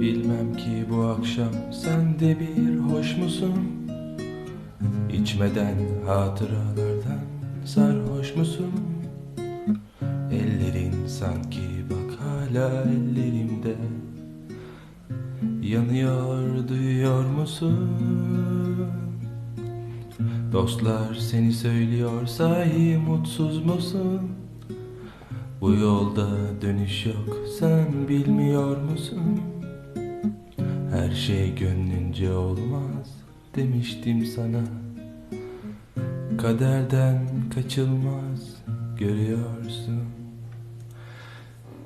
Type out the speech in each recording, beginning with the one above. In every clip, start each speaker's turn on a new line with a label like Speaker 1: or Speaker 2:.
Speaker 1: Bilmem ki bu akşam sen de bir hoş musun? İçmeden hatıralardan sarhoş musun? Ellerin sanki bak hala ellerimde Yanıyor duyuyor musun? Dostlar seni söylüyor sahi mutsuz musun? Bu yolda dönüş yok sen bilmiyor musun? Her şey gönlünce olmaz demiştim sana. Kaderden kaçılmaz görüyorsun.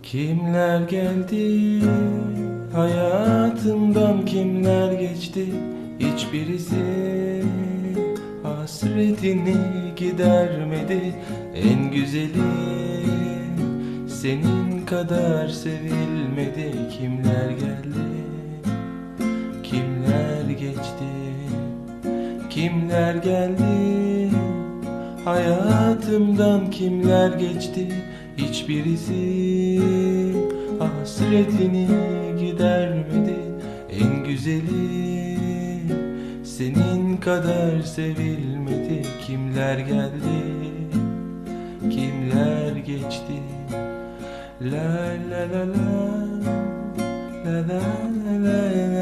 Speaker 1: Kimler geldi hayatımdan kimler geçti? Hiçbirisi hasretini gidermedi. En güzeli senin kadar sevilmedi. Kimler geldi geçti? Kimler geldi? Hayatımdan kimler geçti? Hiçbirisi hasretini gidermedi. En güzeli senin kadar sevilmedi. Kimler geldi? Kimler geçti? La la la la La la la la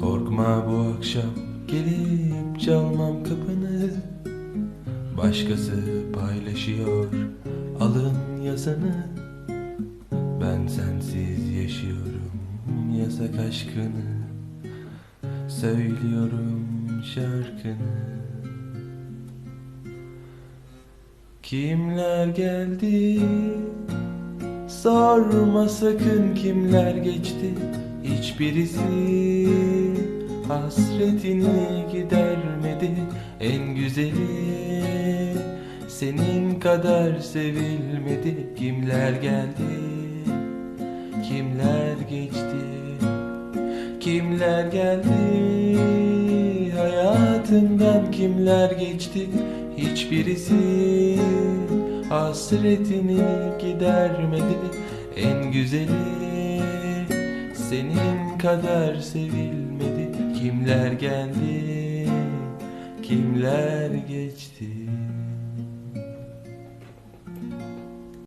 Speaker 1: Korkma bu akşam gelip çalmam kapını. Başkası paylaşıyor alın yazanı Ben sensiz yaşıyorum yasak aşkını. Söylüyorum şarkını Kimler geldi? Sorma sakın kimler geçti. Hiçbirisi hasretini gidermedi. En güzeli senin kadar sevilmedi. Kimler geldi? Kimler geçti? Kimler geldi hayatından kimler geçti? Hiçbirisi hasretini gidermedi. En güzeli senin kadar sevilmedi. Kimler geldi? Kimler geçti